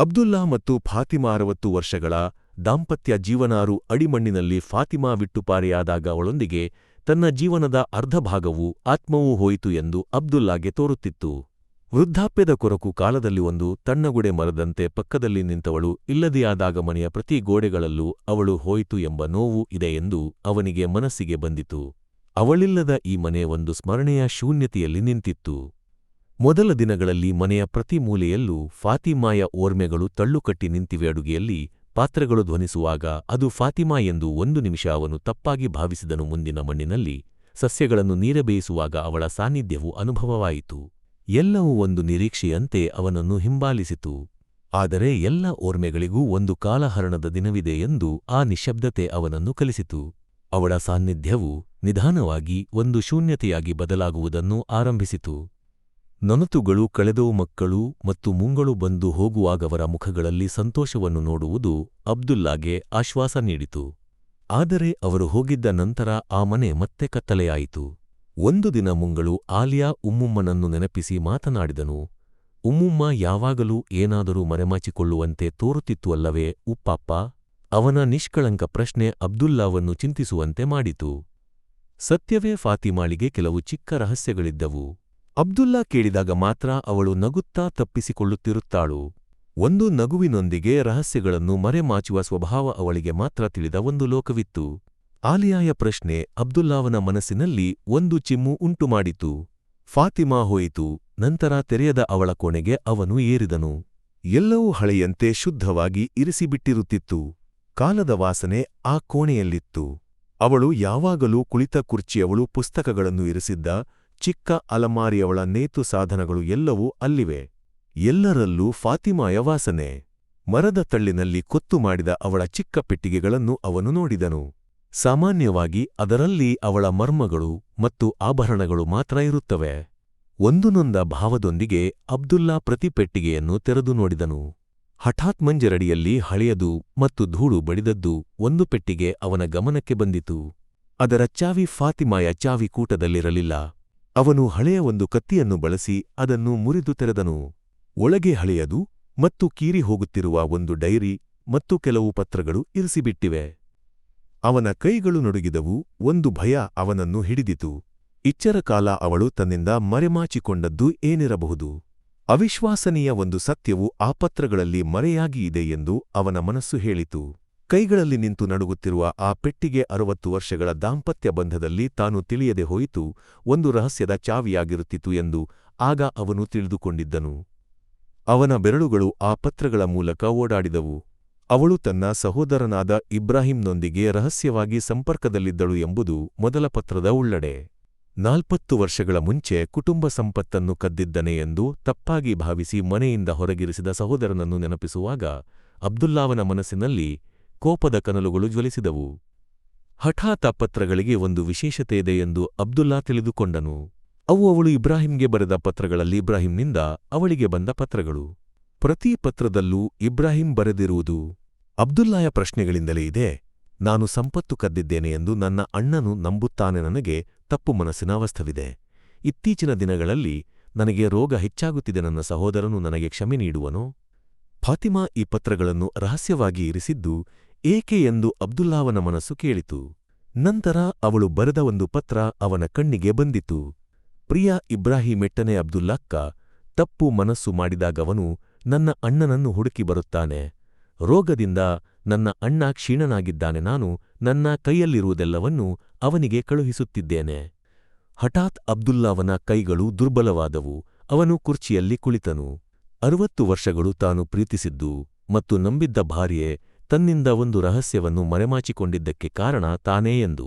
ಅಬ್ದುಲ್ಲಾ ಮತ್ತು ಫಾತಿಮಾ ಅರವತ್ತು ವರ್ಷಗಳ ದಾಂಪತ್ಯ ಜೀವನಾರು ಅಡಿಮಣ್ಣಿನಲ್ಲಿ ಫಾತಿಮಾ ವಿಟ್ಟುಪಾರೆಯಾದಾಗ ಅವಳೊಂದಿಗೆ ತನ್ನ ಜೀವನದ ಅರ್ಧಭಾಗವೂ ಆತ್ಮವೂ ಹೋಯಿತು ಎಂದು ಅಬ್ದುಲ್ಲಾಗೆ ತೋರುತ್ತಿತ್ತು. ವೃದ್ಧಾಪ್ಯದ ಕೊರಕು ಕಾಲದಲ್ಲಿ ಒಂದು ತಣ್ಣಗುಡೆ ಮರದಂತೆ ಪಕ್ಕದಲ್ಲಿ ನಿಂತವಳು ಇಲ್ಲದೆಯಾದಾಗ ಮನೆಯ ಪ್ರತಿ ಗೋಡೆಗಳಲ್ಲೂ ಅವಳು ಹೋಯಿತು ಎಂಬ ನೋವು ಇದೆ ಎಂದು ಅವನಿಗೆ ಮನಸ್ಸಿಗೆ ಬಂದಿತು. ಅವಳಿಲ್ಲದ ಈ ಮನೆ ಒಂದು ಸ್ಮರಣೆಯ ಶೂನ್ಯತೆಯಲ್ಲಿ ನಿಂತಿತ್ತು. ಮೊದಲ ದಿನಗಳಲ್ಲಿ ಮನೆಯ ಪ್ರತಿ ಮೂಲೆಯಲ್ಲೂ ಫಾತಿಮಾಯ ಓರ್ಮೆಗಳು ತಳ್ಳುಕಟ್ಟಿ ನಿಂತಿವೆ ಅಡುಗೆಯಲ್ಲಿ ಪಾತ್ರಗಳು ಧ್ವನಿಸುವಾಗ ಅದು ಫಾತಿಮಾ ಎಂದು ಒಂದು ನಿಮಿಷ ಅವನು ತಪ್ಪಾಗಿ ಭಾವಿಸಿದನು ಮುಂದಿನ ಮಣ್ಣಿನಲ್ಲಿ ಸಸ್ಯಗಳನ್ನು ನೀರಬೇಯಿಸುವಾಗ ಅವಳ ಸಾನ್ನಿಧ್ಯವು ಅನುಭವವಾಯಿತು. ಎಲ್ಲವೂ ಒಂದು ನಿರೀಕ್ಷೆಯಂತೆ ಅವನನ್ನು ಹಿಂಬಾಲಿಸಿತು. ಆದರೆ ಎಲ್ಲ ಓರ್ಮೆಗಳಿಗೂ ಒಂದು ಕಾಲಹರಣದ ದಿನವಿದೆ ಎಂದು ಆ ನಿಶಬ್ದತೆ ಅವನನ್ನು ಕಲಿಸಿತು. ಅವಳ ಸಾನ್ನಿಧ್ಯವು ನಿಧಾನವಾಗಿ ಒಂದು ಶೂನ್ಯತೆಯಾಗಿ ಬದಲಾಗುವುದನ್ನು ಆರಂಭಿಸಿತು. ನೊನತುಗಳು ಕಳೆದವು ಮಕ್ಕಳು ಮತ್ತು ಮುಂಗಳು ಬಂದು ಹೋಗುವಾಗವರ ಮುಖಗಳಲ್ಲಿ ಸಂತೋಷವನ್ನು ನೋಡುವುದು ಅಬ್ದುಲ್ಲಾಗೆ ಆಶ್ವಾಸ ನೀಡಿತು. ಆದರೆ ಅವರು ಹೋಗಿದ್ದ ನಂತರ ಆ ಮನೆ ಮತ್ತೆ ಕತ್ತಲೆಯಾಯಿತು. ಒಂದು ದಿನ ಮುಂಗಳು ಆಲಿಯಾ ಉಮ್ಮುಮ್ಮನನ್ನು ನೆನಪಿಸಿ ಮಾತನಾಡಿದನು, ಉಮ್ಮುಮ್ಮ, ಯಾವಾಗಲೂ ಏನಾದರೂ ಮರೆಮಾಚಿಕೊಳ್ಳುವಂತೆ ತೋರುತ್ತಿತ್ತು ಅಲ್ಲವೇ, ಉಪ್ಪಾಪ್ಪ? ಅವನ ನಿಷ್ಕಳಂಕ ಪ್ರಶ್ನೆ ಅಬ್ದುಲ್ಲಾವನ್ನು ಚಿಂತಿಸುವಂತೆ ಮಾಡಿತು. ಸತ್ಯವೇ ಫಾತಿಮಾಳಿಗೆ ಕೆಲವು ಚಿಕ್ಕ ರಹಸ್ಯಗಳಿದ್ದವು. ಅಬ್ದುಲ್ಲಾ ಕೇಳಿದಾಗ ಮಾತ್ರ ಅವಳು ನಗುತ್ತಾ ತಪ್ಪಿಸಿಕೊಳ್ಳುತ್ತಿರುತ್ತಾಳು. ಒಂದು ನಗುವಿನೊಂದಿಗೆ ರಹಸ್ಯಗಳನ್ನು ಮರೆಮಾಚುವ ಸ್ವಭಾವ ಅವಳಿಗೆ ಮಾತ್ರ ತಿಳಿದ ಒಂದು ಲೋಕವಿತ್ತು. ಆಲಿಯಾಯ ಪ್ರಶ್ನೆ ಅಬ್ದುಲ್ಲಾವನ ಮನಸ್ಸಿನಲ್ಲಿ ಒಂದು ಚಿಮ್ಮು ಉಂಟುಮಾಡಿತು. ಫಾತಿಮಾ ಹೋಯಿತು, ನಂತರ ತೆರೆಯದ ಅವಳ ಕೋಣೆಗೆ ಅವನು ಏರಿದನು. ಎಲ್ಲವೂ ಹಳೆಯಂತೆ ಶುದ್ಧವಾಗಿ ಇರಿಸಿಬಿಟ್ಟಿರುತ್ತಿತ್ತು. ಕಾಲದ ವಾಸನೆ ಆ ಕೋಣೆಯಲ್ಲಿತ್ತು. ಅವಳು ಯಾವಾಗಲೂ ಕುಳಿತ ಕುರ್ಚಿಯವಳು ಪುಸ್ತಕಗಳನ್ನು ಇರಿಸಿದ್ದ ಚಿಕ್ಕ ಅಲಮಾರಿಯವಳ ನೇತು ಸಾಧನಗಳು ಎಲ್ಲವೂ ಅಲ್ಲಿವೆ. ಎಲ್ಲರಲ್ಲೂ ಫಾತಿಮಾಯ ವಾಸನೆ. ಮರದ ತಳ್ಳಿನಲ್ಲಿ ಕೊತ್ತು ಮಾಡಿದ ಅವಳ ಚಿಕ್ಕ ಪೆಟ್ಟಿಗೆಗಳನ್ನು ಅವನು ನೋಡಿದನು. ಸಾಮಾನ್ಯವಾಗಿ ಅದರಲ್ಲಿ ಅವಳ ಮರ್ಮಗಳು ಮತ್ತು ಆಭರಣಗಳು ಮಾತ್ರ ಇರುತ್ತವೆ. ಒಂದು ನೊಂದ ಭಾವದೊಂದಿಗೆ ಅಬ್ದುಲ್ಲಾ ಪ್ರತಿ ಪೆಟ್ಟಿಗೆಯನ್ನು ತೆರೆದು ನೋಡಿದನು. ಹಠಾತ್ ಮಂಜರಡಿಯಲ್ಲಿ ಹಳೆಯದು ಮತ್ತು ಧೂಳು ಬಡಿದದ್ದು ಒಂದು ಪೆಟ್ಟಿಗೆ ಅವನ ಗಮನಕ್ಕೆ ಬಂದಿತು. ಅದರ ಚಾವಿ ಫಾತಿಮಾಯ ಚಾವಿ ಕೂಟದಲ್ಲಿರಲಿಲ್ಲ. ಅವನು ಹಳೆಯ ಒಂದು ಕತ್ತಿಯನ್ನು ಬಳಸಿ ಅದನ್ನು ಮುರಿದು ತೆರೆದನು. ಒಳಗೆ ಹಳೆಯದು ಮತ್ತು ಕೀರಿ ಹೋಗುತ್ತಿರುವ ಒಂದು ಡೈರಿ ಮತ್ತು ಕೆಲವು ಪತ್ರಗಳು ಇರಿಸಿಬಿಟ್ಟಿವೆ. ಅವನ ಕೈಗಳು ನಡುಗಿದವು, ಒಂದು ಭಯ ಅವನನ್ನು ಹಿಡಿದಿತು. ಇಚ್ಚರ ಕಾಲ ಅವಳು ತನ್ನಿಂದ ಮರೆಮಾಚಿಕೊಂಡದ್ದು ಏನಿರಬಹುದು? ಅವಿಶ್ವಾಸನೀಯ ಒಂದು ಸತ್ಯವು ಆ ಪತ್ರಗಳಲ್ಲಿ ಮರೆಯಾಗಿ ಇದೆ ಎಂದು ಅವನ ಮನಸ್ಸು ಹೇಳಿತು. ಕೈಗಳಲ್ಲಿ ನಿಂತು ನಡುಗುತ್ತಿರುವ ಆ ಪೆಟ್ಟಿಗೆ ಅರವತ್ತು ವರ್ಷಗಳ ದಾಂಪತ್ಯ ಬಂಧದಲ್ಲಿ ತಾನು ತಿಳಿಯದೆ ಹೋಯಿತು, ಒಂದು ರಹಸ್ಯದ ಚಾವಿಯಾಗಿರುತ್ತಿತ್ತು ಎಂದು ಆಗ ಅವನು ತಿಳಿದುಕೊಂಡಿದ್ದನು. ಅವನ ಬೆರಳುಗಳು ಆ ಪತ್ರಗಳ ಮೂಲಕ ಓಡಾಡಿದವು. ಅವಳು ತನ್ನ ಸಹೋದರನಾದ ಇಬ್ರಾಹಿಂನೊಂದಿಗೆ ರಹಸ್ಯವಾಗಿ ಸಂಪರ್ಕದಲ್ಲಿದ್ದಳು ಎಂಬುದು ಮೊದಲ ಪತ್ರದ ಉಳ್ಳಡೆ. ನಾಲ್ಪತ್ತು ವರ್ಷಗಳ ಮುಂಚೆ ಕುಟುಂಬ ಸಂಪತ್ತನ್ನು ಕದ್ದಿದ್ದನೆ ಎಂದು ತಪ್ಪಾಗಿ ಭಾವಿಸಿ ಮನೆಯಿಂದ ಹೊರಗಿರಿಸಿದ ಸಹೋದರನನ್ನು ನೆನಪಿಸುವಾಗ ಅಬ್ದುಲ್ಲಾವನ ಮನಸ್ಸಿನಲ್ಲಿ ಕೋಪದ ಕನಲುಗಳು ಜ್ವಲಿಸಿದವು. ಹಠಾತ್ ಪತ್ರಗಳಿಗೆ ಒಂದು ವಿಶೇಷತೆ ಇದೆ ಎಂದು ಅಬ್ದುಲ್ಲಾ ತಿಳಿದುಕೊಂಡನು. ಅವು ಅವಳು ಇಬ್ರಾಹಿಂಗೆ ಬರೆದ ಪತ್ರಗಳಲ್ಲಿ ಇಬ್ರಾಹಿಂನಿಂದ ಅವಳಿಗೆ ಬಂದ ಪತ್ರಗಳು. ಪ್ರತಿ ಪತ್ರದಲ್ಲೂ ಇಬ್ರಾಹಿಂ ಬರೆದಿರುವುದು ಅಬ್ದುಲ್ಲಾಯ ಪ್ರಶ್ನೆಗಳಿಂದಲೇ ಇದೆ. ನಾನು ಸಂಪತ್ತು ಕದ್ದಿದ್ದೇನೆ ಎಂದು ನನ್ನ ಅಣ್ಣನು ನಂಬುತ್ತಾನೆ ನನಗೆ ತಪ್ಪು ಮನಸ್ಸಿನ ಅವಸ್ಥವಿದೆ. ಇತ್ತೀಚಿನ ದಿನಗಳಲ್ಲಿ ನನಗೆ ರೋಗ ಹೆಚ್ಚಾಗುತ್ತಿದೆ. ನನ್ನ ಸಹೋದರನು ನನಗೆ ಕ್ಷಮೆ ನೀಡುವನೋ. ಫಾತಿಮಾ ಈ ಪತ್ರಗಳನ್ನು ರಹಸ್ಯವಾಗಿ ಇರಿಸಿದ್ದು ಏಕೆ ಎಂದು ಅಬ್ದುಲ್ಲಾವನ ಮನಸ್ಸು ಕೇಳಿತು. ನಂತರ ಅವಳು ಬರೆದ ಒಂದು ಪತ್ರ ಅವನ ಕಣ್ಣಿಗೆ ಬಂದಿತು. ಪ್ರಿಯ ಇಬ್ರಾಹಿಮೆಟ್ಟನೆ ಅಬ್ದುಲ್ಲಕ್ಕ, ತಪ್ಪು ಮನಸ್ಸು ಮಾಡಿದಾಗವನು ನನ್ನ ಅಣ್ಣನನ್ನು ಹುಡುಕಿ ಬರುತ್ತಾನೆ. ರೋಗದಿಂದ ನನ್ನ ಅಣ್ಣ ಕ್ಷೀಣನಾಗಿದ್ದಾನೆ. ನಾನು ನನ್ನ ಕೈಯಲ್ಲಿರುವುದೆಲ್ಲವನ್ನೂ ಅವನಿಗೆ ಕಳುಹಿಸುತ್ತಿದ್ದೇನೆ. ಹಠಾತ್ ಅಬ್ದುಲ್ಲಾವನ ಕೈಗಳು ದುರ್ಬಲವಾದವು. ಅವನು ಕುರ್ಚಿಯಲ್ಲಿ ಕುಳಿತನು. ಅರುವತ್ತು ವರ್ಷಗಳು ತಾನು ಪ್ರೀತಿಸಿದ್ದು ಮತ್ತು ನಂಬಿದ್ದ ಭಾರ್ಯೆ ತನ್ನಿಂದ ಒಂದು ರಹಸ್ಯವನ್ನು ಮರೆಮಾಚಿಕೊಂಡಿದ್ದಕ್ಕೆ ಕಾರಣ ತಾನೇ ಎಂದು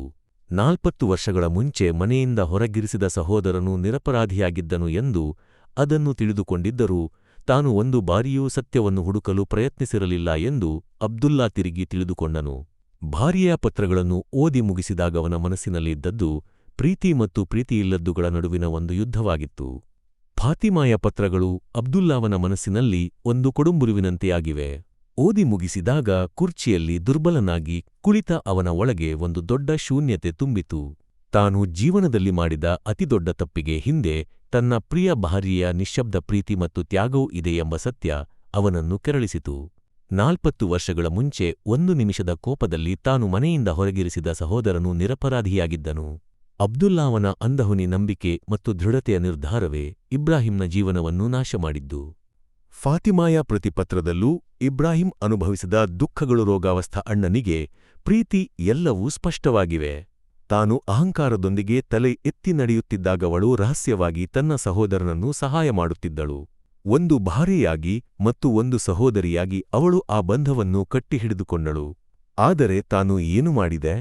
ನಾಲ್ಪತ್ತು ವರ್ಷಗಳ ಮುಂಚೆ ಮನೆಯಿಂದ ಹೊರಗಿರಿಸಿದ ಸಹೋದರನು ನಿರಪರಾಧಿಯಾಗಿದ್ದನು ಎಂದು ಅದನ್ನು ತಿಳಿದುಕೊಂಡಿದ್ದರೂ ತಾನು ಒಂದು ಬಾರಿಯೂ ಸತ್ಯವನ್ನು ಹುಡುಕಲು ಪ್ರಯತ್ನಿಸಿರಲಿಲ್ಲ ಎಂದು ಅಬ್ದುಲ್ಲಾ ತಿರುಗಿ ತಿಳಿದುಕೊಂಡನು. ಭಾರ್ಯೆಯ ಪತ್ರಗಳನ್ನು ಓದಿ ಮುಗಿಸಿದಾಗ ಅವನ ಮನಸ್ಸಿನಲ್ಲಿದ್ದದ್ದು ಪ್ರೀತಿ ಮತ್ತು ಪ್ರೀತಿಯಿಲ್ಲದ್ದುಗಳ ನಡುವಿನ ಒಂದು ಯುದ್ಧವಾಗಿತ್ತು. ಫಾತಿಮಾಯ ಪತ್ರಗಳು ಅಬ್ದುಲ್ಲಾವನ ಮನಸ್ಸಿನಲ್ಲಿ ಒಂದು ಕೊಡುಂಬುರುವಿನಂತೆಯಾಗಿವೆ. ಓದಿ ಮುಗಿಸಿದಾಗ ಕುರ್ಚಿಯಲ್ಲಿ ದುರ್ಬಲನಾಗಿ ಕುಳಿತ ಅವನ ಒಳಗೆ ಒಂದು ದೊಡ್ಡ ಶೂನ್ಯತೆ ತುಂಬಿತು. ತಾನು ಜೀವನದಲ್ಲಿ ಮಾಡಿದ ಅತಿದೊಡ್ಡ ತಪ್ಪಿಗೆ ಹಿಂದೆ ತನ್ನ ಪ್ರಿಯ ಭಾರ್ಯೆಯ ನಿಶ್ಶಬ್ದ ಪ್ರೀತಿ ಮತ್ತು ತ್ಯಾಗವೂ ಇದೆ ಎಂಬ ಸತ್ಯ ಅವನನ್ನು ಕೆರಳಿಸಿತು. ನಾಲ್ಪತ್ತು ವರ್ಷಗಳ ಮುಂಚೆ ಒಂದು ನಿಮಿಷದ ಕೋಪದಲ್ಲಿ ತಾನು ಮನೆಯಿಂದ ಹೊರಗಿರಿಸಿದ ಸಹೋದರನು ನಿರಪರಾಧಿಯಾಗಿದ್ದನು. ಅಬ್ದುಲ್ಲಾವನ ಅಂದಹುನಿ ನಂಬಿಕೆ ಮತ್ತು ದೃಢತೆಯ ನಿರ್ಧಾರವೇ ಇಬ್ರಾಹಿಂನ ಜೀವನವನ್ನು ನಾಶಮಾಡಿದ್ದು. ಫಾತಿಮಾಯ ಪ್ರತಿಪತ್ರದಲ್ಲೂ ಇಬ್ರಾಹಿಂ ಅನುಭವಿಸಿದ ದುಃಖಗಳು ರೋಗಾವಸ್ಥ ಅಣ್ಣನಿಗೆ ಪ್ರೀತಿ ಎಲ್ಲವೂ ಸ್ಪಷ್ಟವಾಗಿವೆ. ತಾನು ಅಹಂಕಾರದೊಂದಿಗೆ ತಲೆ ಎತ್ತಿ ನಡೆಯುತ್ತಿದ್ದಾಗವಳು ರಹಸ್ಯವಾಗಿ ತನ್ನ ಸಹೋದರನನ್ನು ಸಹಾಯ ಮಾಡುತ್ತಿದ್ದಳು. ಒಂದು ಭಾರಿಯಾಗಿ ಮತ್ತು ಒಂದು ಸಹೋದರಿಯಾಗಿ ಅವಳು ಆ ಬಂಧವನ್ನು ಕಟ್ಟಿಹಿಡಿದುಕೊಂಡಳು. ಆದರೆ ತಾನು ಏನು ಮಾಡಿದೆ?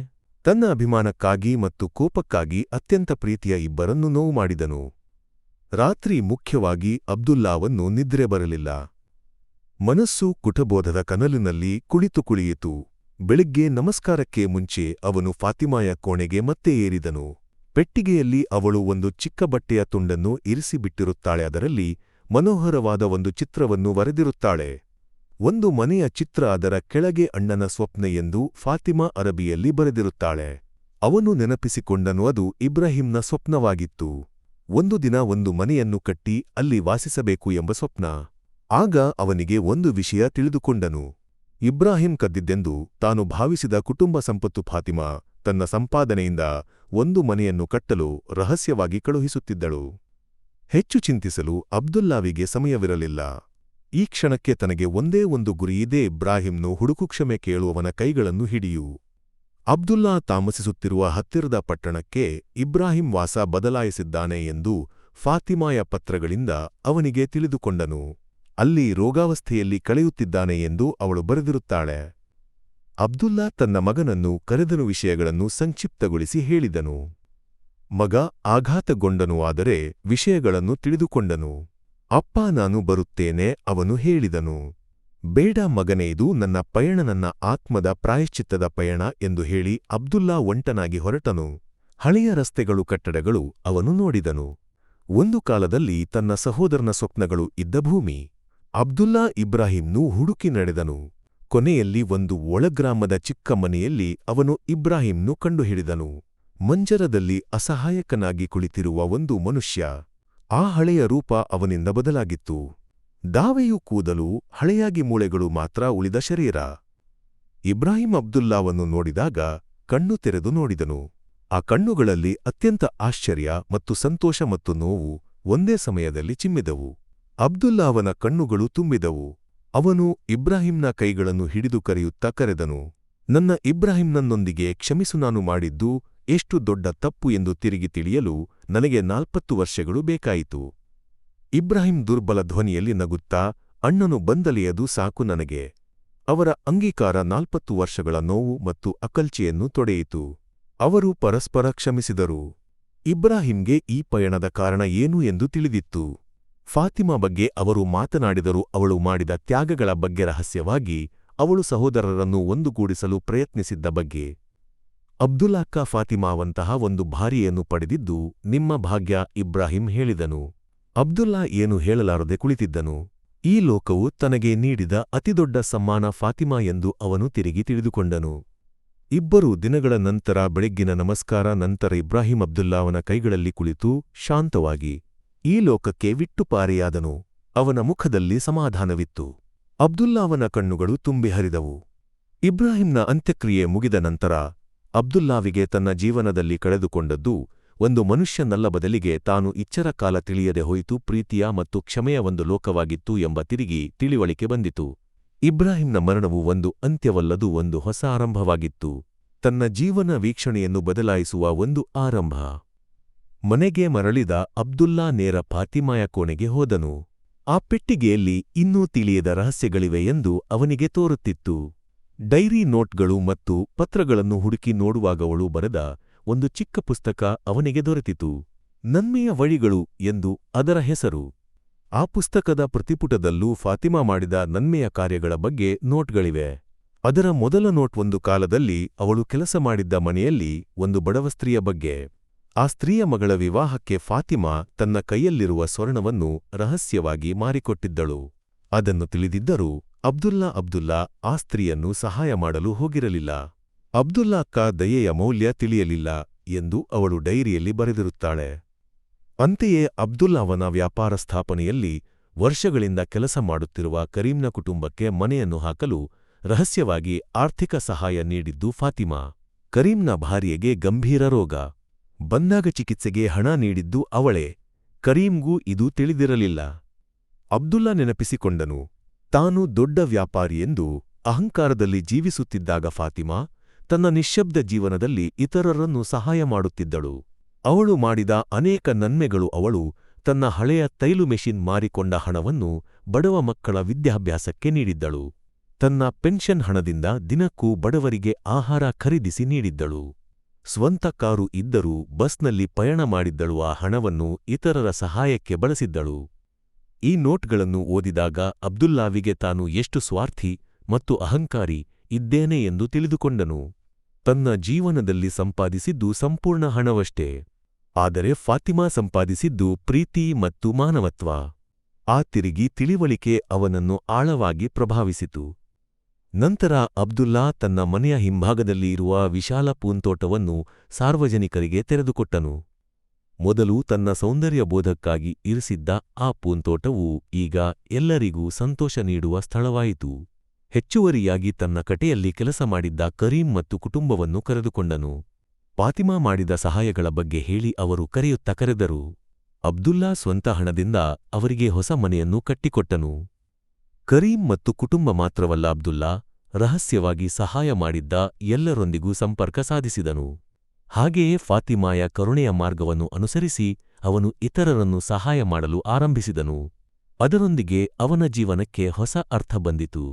ತನ್ನ ಅಭಿಮಾನಕ್ಕಾಗಿ ಮತ್ತು ಕೋಪಕ್ಕಾಗಿ ಅತ್ಯಂತ ಪ್ರೀತಿಯ ಇಬ್ಬರನ್ನು ನೋವು ಮಾಡಿದನು. ರಾತ್ರಿ ಮುಖ್ಯವಾಗಿ ಅಬ್ದುಲ್ಲಾವನ್ನು ನಿದ್ರೆ ಬರಲಿಲ್ಲ. ಮನಸ್ಸು ಕುಟಬೋಧದ ಕನಲಿನಲ್ಲಿ ಕುಳಿತು ಕುಳಿಯಿತು. ಬೆಳಿಗ್ಗೆ ನಮಸ್ಕಾರಕ್ಕೆ ಮುಂಚೆ ಅವನು ಫಾತಿಮಾಯ ಕೋಣೆಗೆ ಮತ್ತೆ ಏರಿದನು. ಪೆಟ್ಟಿಗೆಯಲ್ಲಿ ಅವಳು ಒಂದು ಚಿಕ್ಕ ಬಟ್ಟೆಯ ತುಂಡನ್ನು ಇರಿಸಿಬಿಟ್ಟಿರುತ್ತಾಳೆ, ಅದರಲ್ಲಿ ಮನೋಹರವಾದ ಒಂದು ಚಿತ್ರವನ್ನು ವರೆದಿರುತ್ತಾಳೆ ಒಂದು ಮನೆಯ ಚಿತ್ರ ಅದರ ಕೆಳಗೆ ಅಣ್ಣನ ಸ್ವಪ್ನ ಎಂದು ಫಾತಿಮಾ ಅರಬಿಯಲ್ಲಿ ಬರೆದಿರುತ್ತಾಳೆ. ಅವನು ನೆನಪಿಸಿಕೊಂಡನು, ಅದು ಇಬ್ರಾಹಿಂನ ಸ್ವಪ್ನವಾಗಿತ್ತು. ಒಂದು ದಿನ ಒಂದು ಮನೆಯನ್ನು ಕಟ್ಟಿ ಅಲ್ಲಿ ವಾಸಿಸಬೇಕು ಎಂಬ ಸ್ವಪ್ನ. ಆಗ ಅವನಿಗೆ ಒಂದು ವಿಷಯ ತಿಳಿದುಕೊಂಡನು. ಇಬ್ರಾಹಿಂ ಕದ್ದಿದ್ದೆಂದು ತಾನು ಭಾವಿಸಿದ ಕುಟುಂಬ ಸಂಪತ್ತು ಫಾತಿಮಾ ತನ್ನ ಸಂಪಾದನೆಯಿಂದ ಒಂದು ಮನೆಯನ್ನು ಕಟ್ಟಲು ರಹಸ್ಯವಾಗಿ ಕಳುಹಿಸುತ್ತಿದ್ದಳು. ಹೆಚ್ಚು ಚಿಂತಿಸಲು ಅಬ್ದುಲ್ಲಾವಿಗೆ ಸಮಯವಿರಲಿಲ್ಲ. ಈ ಕ್ಷಣಕ್ಕೆ ತನಗೆ ಒಂದೇ ಒಂದು ಗುರಿಯಿದೆ ಇಬ್ರಾಹಿಂನು ಹುಡುಕು ಕ್ಷಮೆ ಕೇಳುವವನ ಕೈಗಳನ್ನು ಹಿಡಿಯು. ಅಬ್ದುಲ್ಲಾ ತಾಮಸಿಸುತ್ತಿರುವ ಹತ್ತಿರದ ಪಟ್ಟಣಕ್ಕೆ ಇಬ್ರಾಹಿಂ ವಾಸ ಬದಲಾಯಿಸಿದ್ದಾನೆ ಎಂದು ಫಾತಿಮಾಯ ಪತ್ರಗಳಿಂದ ಅವನಿಗೆ ತಿಳಿದುಕೊಂಡನು. ಅಲ್ಲಿ ರೋಗಾವಸ್ಥೆಯಲ್ಲಿ ಕಳೆಯುತ್ತಿದ್ದಾನೆ ಎಂದು ಅವಳು ಬರೆದಿರುತ್ತಾಳೆ. ಅಬ್ದುಲ್ಲಾ ತನ್ನ ಮಗನನ್ನು ಕರೆದನು ವಿಷಯಗಳನ್ನು ಸಂಕ್ಷಿಪ್ತಗೊಳಿಸಿ ಹೇಳಿದನು. ಮಗ ಆಘಾತಗೊಂಡನು ಆದರೆ ವಿಷಯಗಳನ್ನು ತಿಳಿದುಕೊಂಡನು. ಅಪ್ಪ ನಾನು ಬರುತ್ತೇನೆ, ಅವನು ಹೇಳಿದನು. ಬೇಡ ಮಗನೇ, ಇದು ನನ್ನ ಪಯಣ, ನನ್ನ ಆತ್ಮದ ಪ್ರಾಯಶ್ಚಿತ್ತದ ಪಯಣ ಎಂದು ಹೇಳಿ ಅಬ್ದುಲ್ಲಾ ಒಂಟನಾಗಿ ಹೊರಟನು. ಹಳೆಯ ರಸ್ತೆಗಳು, ಕಟ್ಟಡಗಳು ಅವನು ನೋಡಿದನು. ಒಂದು ಕಾಲದಲ್ಲಿ ತನ್ನ ಸಹೋದರನ ಸ್ವಪ್ನಗಳು ಇದ್ದ ಭೂಮಿ. ಅಬ್ದುಲ್ಲಾ ಇಬ್ರಾಹಿಂನು ಹುಡುಕಿ ನಡೆದನು. ಕೊನೆಯಲ್ಲಿ ಒಂದು ಒಳಗ್ರಾಮದ ಚಿಕ್ಕ ಮನೆಯಲ್ಲಿ ಅವನು ಇಬ್ರಾಹಿಂನು ಕಂಡುಹಿಡಿದನು. ಮಂಜರದಲ್ಲಿ ಅಸಹಾಯಕನಾಗಿ ಕುಳಿತಿರುವ ಒಂದು ಮನುಷ್ಯ. ಆ ಹಳೆಯ ರೂಪ ಅವನಿಂದ ಬದಲಾಗಿತ್ತು. ದಾವೆಯು ಕೂದಲು ಹಳೆಯಾಗಿ ಮೂಳೆಗಳು ಮಾತ್ರ ಉಳಿದ ಶರೀರ. ಇಬ್ರಾಹಿಂ ಅಬ್ದುಲ್ಲಾವನ್ನು ನೋಡಿದಾಗ ಕಣ್ಣು ತೆರೆದು ನೋಡಿದನು. ಆ ಕಣ್ಣುಗಳಲ್ಲಿ ಅತ್ಯಂತ ಆಶ್ಚರ್ಯ ಮತ್ತು ಸಂತೋಷ ಮತ್ತು ನೋವು ಒಂದೇ ಸಮಯದಲ್ಲಿ ಚಿಮ್ಮಿದವು. ಅಬ್ದುಲ್ಲಾವನ ಕಣ್ಣುಗಳು ತುಂಬಿದವು. ಅವನು ಇಬ್ರಾಹಿಂನ ಕೈಗಳನ್ನು ಹಿಡಿದು ಕರೆಯುತ್ತಾ ಕರೆದನು, ನನ್ನ ಇಬ್ರಾಹಿಂನನ್ನೊಂದಿಗೆ ಕ್ಷಮಿಸು ನಾನು ಮಾಡಿದ್ದು ಎಷ್ಟು ದೊಡ್ಡ ತಪ್ಪು ಎಂದು ತಿರುಗಿ ತಿಳಿಯಲು ನನಗೆ ನಾಲ್ಪತ್ತು ವರ್ಷಗಳು ಬೇಕಾಯಿತು. ಇಬ್ರಾಹಿಂ ದುರ್ಬಲ ಧ್ವನಿಯಲ್ಲಿ ನಗುತ್ತಾ, ಅಣ್ಣನು ಬಂದಲೆಯದು ಸಾಕು ನನಗೆ. ಅವರ ಅಂಗೀಕಾರ ನಾಲ್ಪತ್ತು ವರ್ಷಗಳ ನೋವು ಮತ್ತು ಅಕಲ್ಚಿಯನ್ನು ತೊಡೆಯಿತು. ಅವರು ಪರಸ್ಪರ ಕ್ಷಮಿಸಿದರು. ಇಬ್ರಾಹಿಂಗೆ ಈ ಪಯಣದ ಕಾರಣ ಏನು ಎಂದು ತಿಳಿದಿತ್ತು. ಫಾತಿಮಾ ಬಗ್ಗೆ ಅವರು ಮಾತನಾಡಿದರು ಅವಳು ಮಾಡಿದ ತ್ಯಾಗಗಳ ಬಗ್ಗೆ ರಹಸ್ಯವಾಗಿ ಅವಳು ಸಹೋದರರನ್ನು ಒಂದುಗೂಡಿಸಲು ಪ್ರಯತ್ನಿಸಿದ್ದ ಬಗ್ಗೆ. ಅಬ್ದುಲ್ಲಾಕ್ಕ ಫಾತಿಮಾವಂತಹ ಒಂದು ಭಾರಿಯನ್ನು ಪಡೆದಿದ್ದು, ನಿಮ್ಮ ಭಾಗ್ಯ ಇಬ್ರಾಹಿಂ ಹೇಳಿದನು. ಅಬ್ದುಲ್ಲಾ ಏನು ಹೇಳಲಾರದೆ ಕುಳಿತಿದ್ದನು. ಈ ಲೋಕವು ತನಗೆ ನೀಡಿದ ಅತಿದೊಡ್ಡ ಸಮ್ಮಾನ ಫಾತಿಮಾ ಎಂದು ಅವನು ತಿರುಗಿ ತಿಳಿದುಕೊಂಡನು. ಇಬ್ಬರು ದಿನಗಳ ನಂತರ ಬೆಳಗ್ಗಿನ ನಮಸ್ಕಾರ ನಂತರ ಇಬ್ರಾಹಿಂ ಅಬ್ದುಲ್ಲಾವನ ಕೈಗಳಲ್ಲಿ ಕುಳಿತು ಶಾಂತವಾಗಿ ಈ ಲೋಕಕ್ಕೆ ವಿಟ್ಟುಪಾರೆಯಾದನು. ಅವನ ಮುಖದಲ್ಲಿ ಸಮಾಧಾನವಿತ್ತು. ಅಬ್ದುಲ್ಲಾವನ ಕಣ್ಣುಗಳು ತುಂಬಿ ಹರಿದವು. ಇಬ್ರಾಹಿಂನ ಅಂತ್ಯಕ್ರಿಯೆ ಮುಗಿದ ನಂತರ ಅಬ್ದುಲ್ಲಾವಿಗೆ ತನ್ನ ಜೀವನದಲ್ಲಿ ಕಳೆದುಕೊಂಡದ್ದು ಒಂದು ಮನುಷ್ಯನಲ್ಲ ಬದಲಿಗೆ ತಾನು ಇಚ್ಚರ ಕಾಲ ತಿಳಿಯದೆ ಹೋಯಿತು, ಪ್ರೀತಿಯ ಮತ್ತು ಕ್ಷಮೆಯ ಒಂದು ಲೋಕವಾಗಿತ್ತು ಎಂಬ ತಿರುಗಿ ತಿಳಿವಳಿಕೆ ಬಂದಿತು. ಇಬ್ರಾಹಿಂನ ಮರಣವು ಒಂದು ಅಂತ್ಯವಲ್ಲದು ಒಂದು ಹೊಸ ಆರಂಭವಾಗಿತ್ತು. ತನ್ನ ಜೀವನ ವೀಕ್ಷಣೆಯನ್ನು ಬದಲಾಯಿಸುವ ಒಂದು ಆರಂಭ. ಮನೆಗೆ ಮರಳಿದ ಅಬ್ದುಲ್ಲಾ ನೇರ ಫಾತಿಮಾಯ ಕೋಣೆಗೆ ಹೋದನು. ಆ ಪೆಟ್ಟಿಗೆಯಲ್ಲಿ ಇನ್ನೂ ತಿಳಿಯದ ರಹಸ್ಯಗಳಿವೆ ಎಂದು ಅವನಿಗೆ ತೋರುತ್ತಿತ್ತು. ಡೈರಿ ನೋಟ್ಗಳು ಮತ್ತು ಪತ್ರಗಳನ್ನು ಹುಡುಕಿ ನೋಡುವಾಗವಳು ಬರೆದ ಒಂದು ಚಿಕ್ಕ ಪುಸ್ತಕ ಅವನಿಗೆ ದೊರೆತಿತು. ನನ್ಮೆಯ ವಳಿಗಳು ಎಂದು ಅದರ ಹೆಸರು. ಆ ಪುಸ್ತಕದ ಪ್ರತಿಪುಟದಲ್ಲೂ ಫಾತಿಮಾ ಮಾಡಿದ ನನ್ಮೆಯ ಕಾರ್ಯಗಳ ಬಗ್ಗೆ ನೋಟ್ಗಳಿವೆ. ಅದರ ಮೊದಲ ನೋಟ್ ಒಂದು ಕಾಲದಲ್ಲಿ ಅವಳು ಕೆಲಸ ಮಾಡಿದ್ದ ಮನೆಯಲ್ಲಿ ಒಂದು ಬಡವ ಸ್ತ್ರೀಯ ಬಗ್ಗೆ. ಆ ಸ್ತ್ರೀಯ ಮಗಳ ವಿವಾಹಕ್ಕೆ ಫಾತಿಮಾ ತನ್ನ ಕೈಯಲ್ಲಿರುವ ಸ್ವರ್ಣವನ್ನು ರಹಸ್ಯವಾಗಿ ಮಾರಿಕೊಟ್ಟಿದ್ದಳು. ಅದನ್ನು ತಿಳಿದಿದ್ದರೂ ಅಬ್ದುಲ್ಲಾ ಅಬ್ದುಲ್ಲಾ ಆ ಸ್ತ್ರೀಯನ್ನು ಸಹಾಯ ಮಾಡಲು ಹೋಗಿರಲಿಲ್ಲ. ಅಬ್ದುಲ್ಲಾಕ್ಕ ದಯೆಯ ಮೌಲ್ಯ ತಿಳಿಯಲಿಲ್ಲ ಎಂದು ಅವಳು ಡೈರಿಯಲ್ಲಿ ಬರೆದಿರುತ್ತಾಳೆ. ಅಂತೆಯೇ ಅಬ್ದುಲ್ಲಾವನ ವ್ಯಾಪಾರ ಸ್ಥಾಪನೆಯಲ್ಲಿ ವರ್ಷಗಳಿಂದ ಕೆಲಸ ಮಾಡುತ್ತಿರುವ ಕರೀಂನ ಕುಟುಂಬಕ್ಕೆ ಮನೆಯನ್ನು ಹಾಕಲು ರಹಸ್ಯವಾಗಿ ಆರ್ಥಿಕ ಸಹಾಯ ನೀಡಿದ್ದು ಫಾತಿಮಾ. ಕರೀಂನ ಭಾರ್ಯೆಗೆ ಗಂಭೀರ ರೋಗ. ಬಂದಾಗ ಚಿಕಿತ್ಸೆಗೆ ಹಣ ನೀಡಿದ್ದು ಅವಳೇ. ಕರೀಂಗೂ ಇದು ತಿಳಿದಿರಲಿಲ್ಲ. ಅಬ್ದುಲ್ಲಾ ನೆನಪಿಸಿಕೊಂಡನು, ತಾನು ದೊಡ್ಡ ವ್ಯಾಪಾರಿಯೆಂದು ಅಹಂಕಾರದಲ್ಲಿ ಜೀವಿಸುತ್ತಿದ್ದಾಗ ಫಾತಿಮಾ ತನ್ನ ನಿಶ್ಶಬ್ದ ಜೀವನದಲ್ಲಿ ಇತರರನ್ನು ಸಹಾಯ ಮಾಡುತ್ತಿದ್ದಳು. ಅವಳು ಮಾಡಿದ ಅನೇಕ ನನ್ಮೆಗಳು ಅವಳು ತನ್ನ ಹಳೆಯ ತೈಲು ಮೆಷಿನ್ ಮಾರಿಕೊಂಡ ಹಣವನ್ನು ಬಡವ ಮಕ್ಕಳ ವಿದ್ಯಾಭ್ಯಾಸಕ್ಕೆ ನೀಡಿದ್ದಳು. ತನ್ನ ಪೆನ್ಷನ್ ಹಣದಿಂದ ದಿನಕ್ಕೂ ಬಡವರಿಗೆ ಆಹಾರ ಖರೀದಿಸಿ ನೀಡಿದ್ದಳು. ಸ್ವಂತ ಕಾರು ಇದ್ದರೂ ಬಸ್ನಲ್ಲಿ ಪಯಣ ಮಾಡಿದ್ದಳು. ಆ ಹಣವನ್ನು ಇತರರ ಸಹಾಯಕ್ಕೆ ಬಳಸಿದ್ದಳು. ಈ ನೋಟ್ಗಳನ್ನು ಓದಿದಾಗ ಅಬ್ದುಲ್ಲಾವಿಗೆ ತಾನು ಎಷ್ಟು ಸ್ವಾರ್ಥಿ ಮತ್ತು ಅಹಂಕಾರಿ ಇದ್ದೇನೆ ಎಂದು ತಿಳಿದುಕೊಂಡನು. ತನ್ನ ಜೀವನದಲ್ಲಿ ಸಂಪಾದಿಸಿದ್ದು ಸಂಪೂರ್ಣ ಹಣವಷ್ಟೇ. ಆದರೆ ಫಾತಿಮಾ ಸಂಪಾದಿಸಿದ್ದು ಪ್ರೀತಿ ಮತ್ತು ಮಾನವತ್ವ. ಆ ತಿರುಗಿ ತಿಳಿವಳಿಕೆ ಅವನನ್ನು ಆಳವಾಗಿ ಪ್ರಭಾವಿಸಿತು. ನಂತರ ಅಬ್ದುಲ್ಲಾ ತನ್ನ ಮನೆಯ ಹಿಂಭಾಗದಲ್ಲಿ ಇರುವ ವಿಶಾಲ ಪೂಂತೋಟವನ್ನು ಸಾರ್ವಜನಿಕರಿಗೆ ತೆರೆದುಕೊಟ್ಟನು. ಮೊದಲು ತನ್ನ ಸೌಂದರ್ಯ ಬೋಧಕ್ಕಾಗಿ ಇರಿಸಿದ್ದ ಆ ಪೂಂತೋಟವು ಈಗ ಎಲ್ಲರಿಗೂ ಸಂತೋಷ ನೀಡುವ ಸ್ಥಳವಾಯಿತು. ಹೆಚ್ಚುವರಿಯಾಗಿ ತನ್ನ ಕಟೆಯಲ್ಲಿ ಕೆಲಸ ಮಾಡಿದ್ದ ಕರೀಂ ಮತ್ತು ಕುಟುಂಬವನ್ನು ಕರೆದುಕೊಂಡನು. ಫಾತಿಮಾ ಮಾಡಿದ ಸಹಾಯಗಳ ಬಗ್ಗೆ ಹೇಳಿ ಅವರು ಕರೆಯುತ್ತ ಕರೆದರು. ಅಬ್ದುಲ್ಲಾ ಸ್ವಂತ ಹಣದಿಂದ ಅವರಿಗೆ ಹೊಸ ಮನೆಯನ್ನು ಕಟ್ಟಿಕೊಟ್ಟನು. ಕರೀಂ ಮತ್ತು ಕುಟುಂಬ ಮಾತ್ರವಲ್ಲ ಅಬ್ದುಲ್ಲಾ, ರಹಸ್ಯವಾಗಿ ಸಹಾಯ ಮಾಡಿದ್ದ ಎಲ್ಲರೊಂದಿಗೂ ಸಂಪರ್ಕ ಸಾಧಿಸಿದನು. ಹಾಗೆಯೇ ಫಾತಿಮಾಯ ಕರುಣೆಯ ಮಾರ್ಗವನ್ನು ಅನುಸರಿಸಿ ಅವನು ಇತರರನ್ನು ಸಹಾಯ ಮಾಡಲು ಆರಂಭಿಸಿದನು. ಅದರೊಂದಿಗೆ ಅವನ ಜೀವನಕ್ಕೆ ಹೊಸ ಅರ್ಥ ಬಂದಿತು.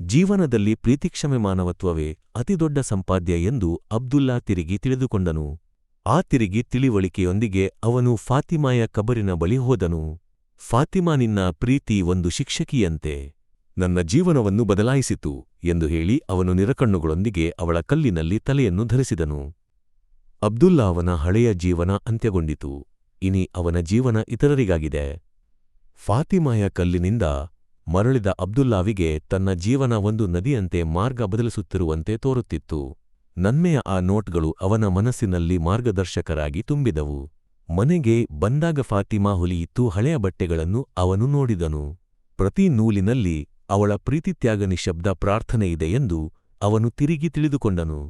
ಜೀವನದಲ್ಲಿ ಪ್ರೀತಿಕ್ಷಮೆ ಮಾನವತ್ವವೇ ಅತಿದೊಡ್ಡ ಸಂಪಾದ್ಯ ಎಂದು ಅಬ್ದುಲ್ಲಾ ತಿರುಗಿ ತಿಳಿದುಕೊಂಡನು. ಆ ತಿರುಗಿ ತಿಳಿವಳಿಕೆಯೊಂದಿಗೆ ಅವನು ಫಾತಿಮಾಯ ಕಬರಿನ ಬಳಿ ಹೋದನು. ಫಾತಿಮಾ ನಿನ್ನ ಪ್ರೀತಿ ಒಂದು ಶಿಕ್ಷಕಿಯಂತೆ. ನನ್ನ ಜೀವನವನ್ನು ಬದಲಾಯಿಸಿತು ಎಂದು ಹೇಳಿ ಅವನು ನಿರಕಣ್ಣುಗಳೊಂದಿಗೆ ಅವಳ ಕಲ್ಲಿನಲ್ಲಿ ತಲೆಯನ್ನು ಧರಿಸಿದನು. ಅಬ್ದುಲ್ಲಾ ಅವನ ಹಳೆಯ ಜೀವನ ಅಂತ್ಯಗೊಂಡಿತು. ಇನಿ ಅವನ ಜೀವನ ಇತರರಿಗಾಗಿದೆ. ಫಾತಿಮಾಯ ಕಲ್ಲಿನಿಂದ ಮರಳಿದ ಅಬ್ದುಲ್ಲಾವಿಗೆ ತನ್ನ ಜೀವನ ಒಂದು ನದಿಯಂತೆ ಮಾರ್ಗ ಬದಲಿಸುತ್ತಿರುವಂತೆ ತೋರುತ್ತಿತ್ತು. ನನ್ಮೆಯ ಆ ನೋಟ್ಗಳು ಅವನ ಮನಸ್ಸಿನಲ್ಲಿ ಮಾರ್ಗದರ್ಶಕರಾಗಿ ತುಂಬಿದವು. ಮನೆಗೆ ಬಂದಾಗ ಫಾತಿಮಾ ಹೊಲಿಯಿತ್ತು ಹಳೆಯ ಬಟ್ಟೆಗಳನ್ನು ಅವನು ನೋಡಿದನು. ಪ್ರತಿ ನೂಲಿನಲ್ಲಿ ಅವಳ ಪ್ರೀತಿತ್ಯಾಗ ನಿಶಬ್ದ ಪ್ರಾರ್ಥನೆಯಿದೆ ಎಂದು ಅವನು ತಿರುಗಿ ತಿಳಿದುಕೊಂಡನು.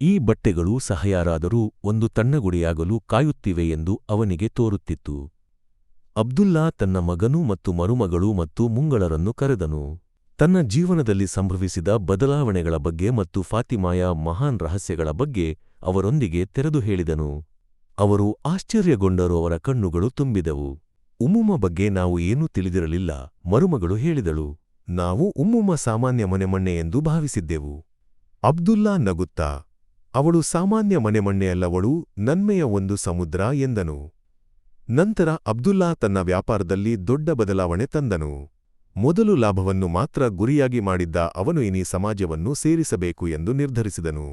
ಈ ಬಟ್ಟೆಗಳು ಸಹಯಾರಾದರೂ ಒಂದು ತಣ್ಣಗುಡಿಯಾಗಲು ಕಾಯುತ್ತಿವೆ ಎಂದು ಅವನಿಗೆ ತೋರುತ್ತಿತ್ತು. ಅಬ್ದುಲ್ಲಾ ತನ್ನ ಮಗನು ಮತ್ತು ಮರುಮಗಳು ಮತ್ತು ಮುಂಗಳರನ್ನು ಕರೆದನು. ತನ್ನ ಜೀವನದಲ್ಲಿ ಸಂಭವಿಸಿದ ಬದಲಾವಣೆಗಳ ಬಗ್ಗೆ ಮತ್ತು ಫಾತಿಮಾಯ ಮಹಾನ್ ರಹಸ್ಯಗಳ ಬಗ್ಗೆ ಅವರೊಂದಿಗೆ ತೆರೆದು ಹೇಳಿದನು. ಅವರು ಆಶ್ಚರ್ಯಗೊಂಡರು, ಅವರ ಕಣ್ಣುಗಳು ತುಂಬಿದವು. ಉಮ್ಮುಮ ಬಗ್ಗೆ ನಾವು ಏನೂ ತಿಳಿದಿರಲಿಲ್ಲ, ಮರುಮಗಳು ಹೇಳಿದಳು. ನಾವು ಉಮ್ಮುಮ ಸಾಮಾನ್ಯ ಮನೆಮಣ್ಣೆ ಎಂದು ಭಾವಿಸಿದ್ದೆವು. ಅಬ್ದುಲ್ಲಾ ನಗುತ್ತಾ, ಅವಳು ಸಾಮಾನ್ಯ ಮನೆಮಣ್ಣೆಯಲ್ಲವಳು ನನ್ಮೆಯ ಒಂದು ಸಮುದ್ರ ಎಂದನು. ನಂತರ ಅಬ್ದುಲ್ಲಾ ತನ್ನ ವ್ಯಾಪಾರದಲ್ಲಿ ದೊಡ್ಡ ಬದಲಾವಣೆ ತಂದನು. ಮೊದಲು ಲಾಭವನ್ನು ಮಾತ್ರ ಗುರಿಯಾಗಿ ಮಾಡಿದ್ದ ಅವನು ಇನಿ ಸಮಾಜವನ್ನು ಸೇರಿಸಬೇಕು ಎಂದು ನಿರ್ಧರಿಸಿದನು.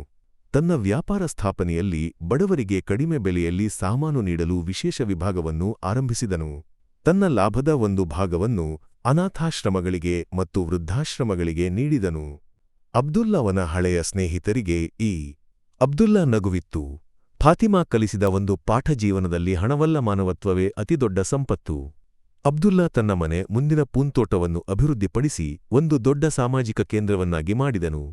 ತನ್ನ ವ್ಯಾಪಾರ ಸ್ಥಾಪನೆಯಲ್ಲಿ ಬಡವರಿಗೆ ಕಡಿಮೆ ಬೆಲೆಯಲ್ಲಿ ಸಾಮಾನು ನೀಡಲು ವಿಶೇಷ ವಿಭಾಗವನ್ನು ಆರಂಭಿಸಿದನು. ತನ್ನ ಲಾಭದ ಒಂದು ಭಾಗವನ್ನು ಅನಾಥಾಶ್ರಮಗಳಿಗೆ ಮತ್ತು ವೃದ್ಧಾಶ್ರಮಗಳಿಗೆ ನೀಡಿದನು. ಅಬ್ದುಲ್ಲಾವನ ಹಳೆಯ ಸ್ನೇಹಿತರಿಗೆ ಈ ಅಬ್ದುಲ್ಲಾ ನಗುವಿತ್ತು. ಫಾತಿಮಾ ಕಲಿಸಿದ ಒಂದು ಪಾಠ ಜೀವನದಲ್ಲಿ ಹಣವಲ್ಲ ಮಾನವತ್ವವೇ ಅತಿದೊಡ್ಡ ಸಂಪತ್ತು. ಅಬ್ದುಲ್ಲಾ ತನ್ನ ಮನೆ ಮುಂದಿನ ಪೂಂತೋಟವನ್ನು ಅಭಿವೃದ್ಧಿಪಡಿಸಿ ಒಂದು ದೊಡ್ಡ ಸಾಮಾಜಿಕ ಕೇಂದ್ರವನ್ನಾಗಿ ಮಾಡಿದನು.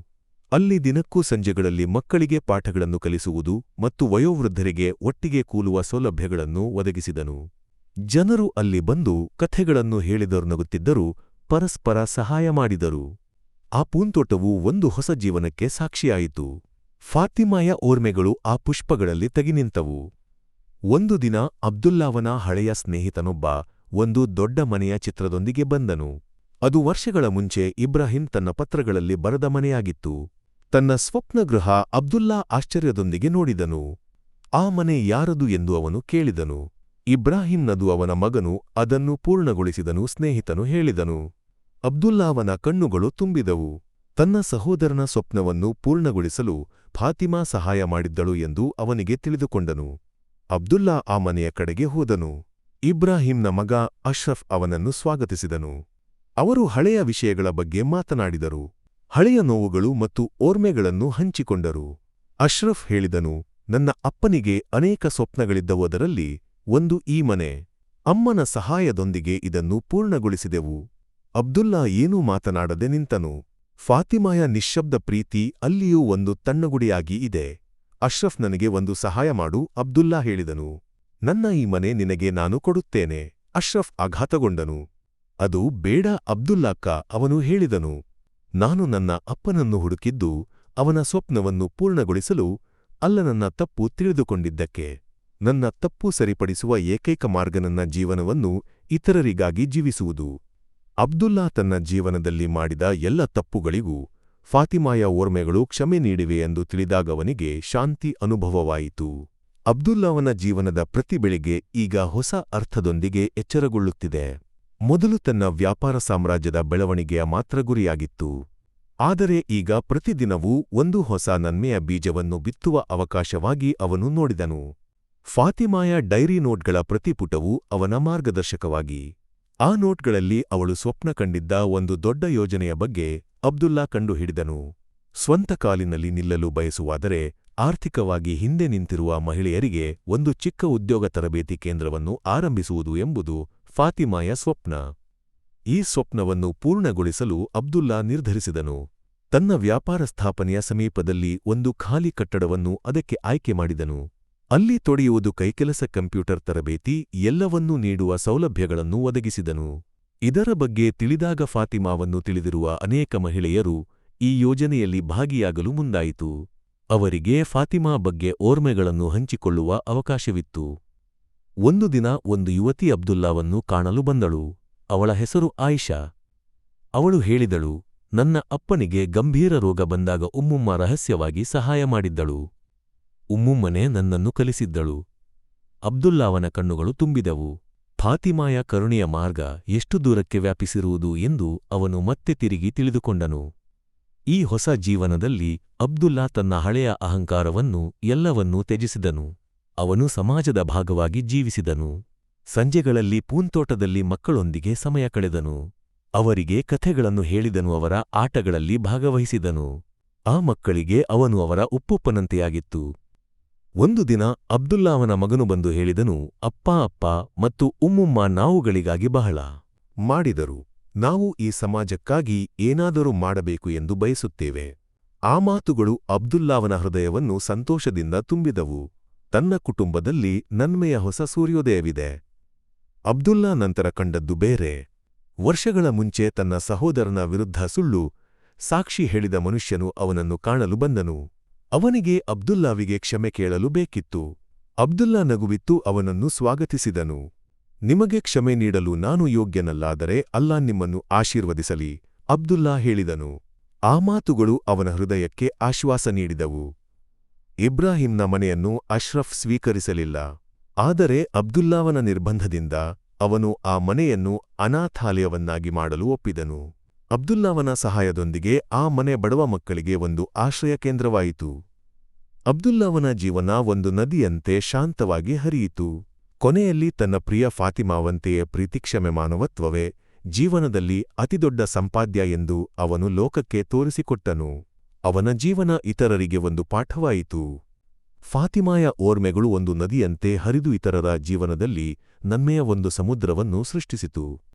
ಅಲ್ಲಿ ದಿನಕ್ಕೂ ಸಂಜೆಗಳಲ್ಲಿ ಮಕ್ಕಳಿಗೆ ಪಾಠಗಳನ್ನು ಕಲಿಸುವುದು ಮತ್ತು ವಯೋವೃದ್ಧರಿಗೆ ಒಟ್ಟಿಗೆ ಕೂಲುವ ಸೌಲಭ್ಯಗಳನ್ನು ಒದಗಿಸಿದನು. ಜನರು ಅಲ್ಲಿ ಬಂದು ಕಥೆಗಳನ್ನು ಹೇಳಿದರು ನಗುತ್ತಿದ್ದರೂ ಪರಸ್ಪರ ಸಹಾಯ ಮಾಡಿದರು. ಆ ಪೂಂತೋಟವು ಒಂದು ಹೊಸ ಜೀವನಕ್ಕೆ ಸಾಕ್ಷಿಯಾಯಿತು. ಫಾತಿಮಾಯ ಓರ್ಮೆಗಳು ಆ ಪುಷ್ಪಗಳಲ್ಲಿ ತಗಿನಿಂತವು. ಒಂದು ದಿನ ಅಬ್ದುಲ್ಲಾವನ ಹಳೆಯ ಸ್ನೇಹಿತನೊಬ್ಬ ಒಂದು ದೊಡ್ಡ ಮನೆಯ ಚಿತ್ರದೊಂದಿಗೆ ಬಂದನು. ಅದು ವರ್ಷಗಳ ಮುಂಚೆ ಇಬ್ರಾಹಿಂ ತನ್ನ ಪತ್ರಗಳಲ್ಲಿ ಬರೆದ ಮನೆಯಾಗಿತ್ತು. ತನ್ನ ಸ್ವಪ್ನಗೃಹ ಅಬ್ದುಲ್ಲಾ ಆಶ್ಚರ್ಯದೊಂದಿಗೆ ನೋಡಿದನು. ಆ ಮನೆ ಯಾರದು ಎಂದು ಅವನು ಕೇಳಿದನು. ಇಬ್ರಾಹಿಂನದು ಅವನ ಮಗನು ಅದನ್ನು ಪೂರ್ಣಗೊಳಿಸಿದನು ಸ್ನೇಹಿತನು ಹೇಳಿದನು. ಅಬ್ದುಲ್ಲಾವನ ಕಣ್ಣುಗಳು ತುಂಬಿದವು. ತನ್ನ ಸಹೋದರನ ಸ್ವಪ್ನವನ್ನು ಪೂರ್ಣಗೊಳಿಸಲು ಫಾತಿಮಾ ಸಹಾಯ ಮಾಡಿದ್ದಳು ಎಂದು ಅವನಿಗೆ ತಿಳಿದುಕೊಂಡನು. ಅಬ್ದುಲ್ಲಾ ಆ ಮನೆಯ ಕಡೆಗೆ ಹೋದನು. ಇಬ್ರಾಹಿಂನ ಮಗ ಅಶ್ರಫ್ ಅವನನ್ನು ಸ್ವಾಗತಿಸಿದನು. ಅವರು ಹಳೆಯ ವಿಷಯಗಳ ಬಗ್ಗೆ ಮಾತನಾಡಿದರು. ಹಳೆಯ ನೋವುಗಳು ಮತ್ತು ಓರ್ಮೆಗಳನ್ನು ಹಂಚಿಕೊಂಡರು. ಅಶ್ರಫ್ ಹೇಳಿದನು, ನನ್ನ ಅಪ್ಪನಿಗೆ ಅನೇಕ ಸ್ವಪ್ನಗಳಿದ್ದವು ಅದರಲ್ಲಿ ಒಂದು ಈ ಮನೆ. ಅಮ್ಮನ ಸಹಾಯದೊಂದಿಗೆ ಇದನ್ನು ಪೂರ್ಣಗೊಳಿಸಿದೆವು. ಅಬ್ದುಲ್ಲಾ ಏನೂ ಮಾತನಾಡದೆ ನಿಂತನು. ಫಾತಿಮಾಯ ನಿಶ್ಶಬ್ದ ಪ್ರೀತಿ ಅಲ್ಲಿಯೂ ಒಂದು ತಣ್ಣಗುಡಿಯಾಗಿ ಇದೆ. ಅಶ್ರಫ್ ನನಗೆ ಒಂದು ಸಹಾಯ ಮಾಡು, ಅಬ್ದುಲ್ಲಾ ಹೇಳಿದನು. ನನ್ನ ಈ ಮನೆ ನಿನಗೆ ನಾನು ಕೊಡುತ್ತೇನೆ. ಅಶ್ರಫ್ ಆಘಾತಗೊಂಡನು. ಅದು ಬೇಡ, ಅಬ್ದುಲ್ಲಾಕ್ಕ, ಅವನು ಹೇಳಿದನು. ನಾನು ನನ್ನ ಅಪ್ಪನನ್ನು ಹುಡುಕಿದ್ದು, ಅವನ ಸ್ವಪ್ನವನ್ನು ಪೂರ್ಣಗೊಳಿಸಲು, ಅಲ್ಲ ನನ್ನ ತಪ್ಪು ತಿಳಿದುಕೊಂಡಿದ್ದಕ್ಕೆ. ನನ್ನ ತಪ್ಪು ಸರಿಪಡಿಸುವ ಏಕೈಕ ಮಾರ್ಗ ನನ್ನ ಜೀವನವನ್ನು ಇತರರಿಗಾಗಿ ಜೀವಿಸುವುದು. ಅಬ್ದುಲ್ಲಾ ತನ್ನ ಜೀವನದಲ್ಲಿ ಮಾಡಿದ ಎಲ್ಲ ತಪ್ಪುಗಳಿಗೂ ಫಾತಿಮಾಯ ಓರ್ಮೆಗಳು ಕ್ಷಮೆ ನೀಡಿವೆ ಎಂದು ತಿಳಿದಾಗವನಿಗೆ ಶಾಂತಿ ಅನುಭವವಾಯಿತು. ಅಬ್ದುಲ್ಲಾವನ ಜೀವನದ ಪ್ರತಿ ಬೆಳಿಗ್ಗೆ ಈಗ ಹೊಸ ಅರ್ಥದೊಂದಿಗೆ ಎಚ್ಚರಗೊಳ್ಳುತ್ತಿದೆ. ಮೊದಲು ತನ್ನ ವ್ಯಾಪಾರ ಸಾಮ್ರಾಜ್ಯದ ಬೆಳವಣಿಗೆಯ ಮಾತ್ರ ಗುರಿಯಾಗಿತ್ತು ಆದರೆ ಈಗ ಪ್ರತಿದಿನವೂ ಒಂದು ಹೊಸ ನನ್ಮೆಯ ಬೀಜವನ್ನು ಬಿತ್ತುವ ಅವಕಾಶವಾಗಿ ಅವನು ನೋಡಿದನು. ಫಾತಿಮಾಯ ಡೈರಿ ನೋಟ್ಗಳ ಪ್ರತಿಪುಟವು ಅವನ ಮಾರ್ಗದರ್ಶಕವಾಗಿ ಆ ನೋಟ್ಗಳಲ್ಲಿ ಅವಳು ಸ್ವಪ್ನ ಕಂಡಿದ್ದ ಒಂದು ದೊಡ್ಡ ಯೋಜನೆಯ ಬಗ್ಗೆ ಅಬ್ದುಲ್ಲಾ ಕಂಡುಹಿಡಿದನು. ಸ್ವಂತ ಕಾಲಿನಲ್ಲಿ ನಿಲ್ಲಲು ಬಯಸುವಾದರೆ ಆರ್ಥಿಕವಾಗಿ ಹಿಂದೆ ನಿಂತಿರುವ ಮಹಿಳೆಯರಿಗೆ ಒಂದು ಚಿಕ್ಕ ಉದ್ಯೋಗ ತರಬೇತಿ ಕೇಂದ್ರವನ್ನು ಆರಂಭಿಸುವುದು ಎಂಬುದು ಫಾತಿಮಾಯ ಸ್ವಪ್ನ. ಈ ಸ್ವಪ್ನವನ್ನು ಪೂರ್ಣಗೊಳಿಸಲು ಅಬ್ದುಲ್ಲಾ ನಿರ್ಧರಿಸಿದನು. ತನ್ನ ವ್ಯಾಪಾರ ಸ್ಥಾಪನೆಯ ಸಮೀಪದಲ್ಲಿ ಒಂದು ಖಾಲಿ ಕಟ್ಟಡವನ್ನು ಅದಕ್ಕೆ ಆಯ್ಕೆ ಮಾಡಿದನು. ಅಲ್ಲಿ ತೊಡೆಯುವುದು ಕೈಕೆಲಸ ಕಂಪ್ಯೂಟರ್ ತರಬೇತಿ ಎಲ್ಲವನ್ನೂ ನೀಡುವ ಸೌಲಭ್ಯಗಳನ್ನು ಒದಗಿಸಿದನು. ಇದರ ಬಗ್ಗೆ ತಿಳಿದಾಗ ಫಾತಿಮಾವನ್ನು ತಿಳಿದಿರುವ ಅನೇಕ ಮಹಿಳೆಯರು ಈ ಯೋಜನೆಯಲ್ಲಿ ಭಾಗಿಯಾಗಲು ಮುಂದಾಯಿತು. ಅವರಿಗೆ ಫಾತಿಮಾ ಬಗ್ಗೆ ಓರ್ಮೆಗಳನ್ನು ಹಂಚಿಕೊಳ್ಳುವ ಅವಕಾಶವಿತ್ತು. ಒಂದು ದಿನ ಒಂದು ಯುವತಿ ಅಬ್ದುಲ್ಲಾವನ್ನು ಕಾಣಲು ಬಂದಳು. ಅವಳ ಹೆಸರು ಆಯಿಷಾ. ಅವಳು ಹೇಳಿದಳು, ನನ್ನ ಅಪ್ಪನಿಗೆ ಗಂಭೀರ ರೋಗ ಬಂದಾಗ ಉಮ್ಮುಮ್ಮ ರಹಸ್ಯವಾಗಿ ಸಹಾಯ ಮಾಡಿದ್ದಳು. ಉಮ್ಮುಮ್ಮನೆ ನನ್ನನ್ನು ಕಲಿಸಿದ್ದಳು. ಅಬ್ದುಲ್ಲಾವನ ಕಣ್ಣುಗಳು ತುಂಬಿದವು. ಫಾತಿಮಾಯ ಕರುಣೆಯ ಮಾರ್ಗ ಎಷ್ಟು ದೂರಕ್ಕೆ ವ್ಯಾಪಿಸಿರುವುದು ಎಂದು ಅವನು ಮತ್ತೆ ತಿರುಗಿ ತಿಳಿದುಕೊಂಡನು. ಈ ಹೊಸ ಜೀವನದಲ್ಲಿ ಅಬ್ದುಲ್ಲಾ ತನ್ನ ಹಳೆಯ ಅಹಂಕಾರವನ್ನು ಎಲ್ಲವನ್ನೂ ತ್ಯಜಿಸಿದನು. ಅವನು ಸಮಾಜದ ಭಾಗವಾಗಿ ಜೀವಿಸಿದನು. ಸಂಜೆಗಳಲ್ಲಿ ಪೂಂತೋಟದಲ್ಲಿ ಮಕ್ಕಳೊಂದಿಗೆ ಸಮಯ ಕಳೆದನು. ಅವರಿಗೆ ಕಥೆಗಳನ್ನು ಹೇಳಿದನು, ಅವರ ಆಟಗಳಲ್ಲಿ ಭಾಗವಹಿಸಿದನು. ಆ ಮಕ್ಕಳಿಗೆ ಅವನು ಅವರ ಉಪ್ಪುಪ್ಪನಂತೆಯಾಗಿತ್ತು. ಒಂದು ದಿನ ಅಬ್ದುಲ್ಲಾ ಅವನ ಮಗನು ಬಂದು ಹೇಳಿದನು, ಅಪ್ಪ ಅಪ್ಪ, ಮತ್ತು ಉಮ್ಮುಮ್ಮ ನಾವುಗಳಿಗಾಗಿ ಬಹಳ ಮಾಡಿದರು. ನಾವು ಈ ಸಮಾಜಕ್ಕಾಗಿ ಏನಾದರೂ ಮಾಡಬೇಕು ಎಂದು ಬಯಸುತ್ತೇವೆ. ಆ ಮಾತುಗಳು ಅಬ್ದುಲ್ಲಾವನ ಹೃದಯವನ್ನು ಸಂತೋಷದಿಂದ ತುಂಬಿದವು. ತನ್ನ ಕುಟುಂಬದಲ್ಲಿ ನನ್ಮೆಯ ಹೊಸ ಸೂರ್ಯೋದಯವಿದೆ. ಅಬ್ದುಲ್ಲಾ ನಂತರ ಕಂಡದ್ದು ಬೇರೆ. ವರ್ಷಗಳ ಮುಂಚೆ ತನ್ನ ಸಹೋದರನ ವಿರುದ್ಧ ಸುಳ್ಳು, ಸಾಕ್ಷಿ ಹೇಳಿದ ಮನುಷ್ಯನು ಅವನನ್ನು ಕಾಣಲು ಬಂದನು. ಅವನಿಗೆ ಅಬ್ದುಲ್ಲಾವಿಗೆ ಕ್ಷಮೆ ಕೇಳಲು ಬೇಕಿತ್ತು. ಅಬ್ದುಲ್ಲಾ ನಗುವಿತ್ತು, ಅವನನ್ನು ಸ್ವಾಗತಿಸಿದನು. ನಿಮಗೆ ಕ್ಷಮೆ ನೀಡಲು ನಾನು ಯೋಗ್ಯನಲ್ಲಾದರೆ ಅಲ್ಲಾ ನಿಮ್ಮನ್ನು ಆಶೀರ್ವದಿಸಲಿ, ಅಬ್ದುಲ್ಲಾ ಹೇಳಿದನು. ಆ ಮಾತುಗಳು ಅವನ ಹೃದಯಕ್ಕೆ ಆಶ್ವಾಸ ನೀಡಿದವು. ಇಬ್ರಾಹಿಂನ ಮನೆಯನ್ನು ಅಶ್ರಫ್ ಸ್ವೀಕರಿಸಲಿಲ್ಲ. ಆದರೆ ಅಬ್ದುಲ್ಲಾವನ ನಿರ್ಬಂಧದಿಂದ ಅವನು ಆ ಮನೆಯನ್ನು ಅನಾಥಾಲಯವನ್ನಾಗಿ ಮಾಡಲು ಒಪ್ಪಿದನು. ಅಬ್ದುಲ್ಲಾವನ ಸಹಾಯದೊಂದಿಗೆ ಆ ಮನೆ ಬಡವ ಮಕ್ಕಳಿಗೆ ಒಂದು ಆಶ್ರಯ ಕೇಂದ್ರವಾಯಿತು. ಅಬ್ದುಲ್ಲಾವನ ಜೀವನ ಒಂದು ನದಿಯಂತೆ ಶಾಂತವಾಗಿ ಹರಿಯಿತು. ಕೊನೆಯಲ್ಲಿ ತನ್ನ ಪ್ರಿಯ ಫಾತಿಮಾವಂತೆಯೇ ಪ್ರೀತಿಕ್ಷಮೆ ಮಾನವತ್ವವೇ, ಜೀವನದಲ್ಲಿ ಅತಿದೊಡ್ಡ ಸಂಪಾದ್ಯ ಎಂದು ಅವನು ಲೋಕಕ್ಕೆ ತೋರಿಸಿಕೊಟ್ಟನು. ಅವನ ಜೀವನ ಇತರರಿಗೆ ಒಂದು ಪಾಠವಾಯಿತು. ಫಾತಿಮಾಯ ಓರ್ಮೆಗಳು ಒಂದು ನದಿಯಂತೆ ಹರಿದು ಇತರರ ಜೀವನದಲ್ಲಿ ನನ್ಮೆಯ ಒಂದು ಸಮುದ್ರವನ್ನು ಸೃಷ್ಟಿಸಿತು.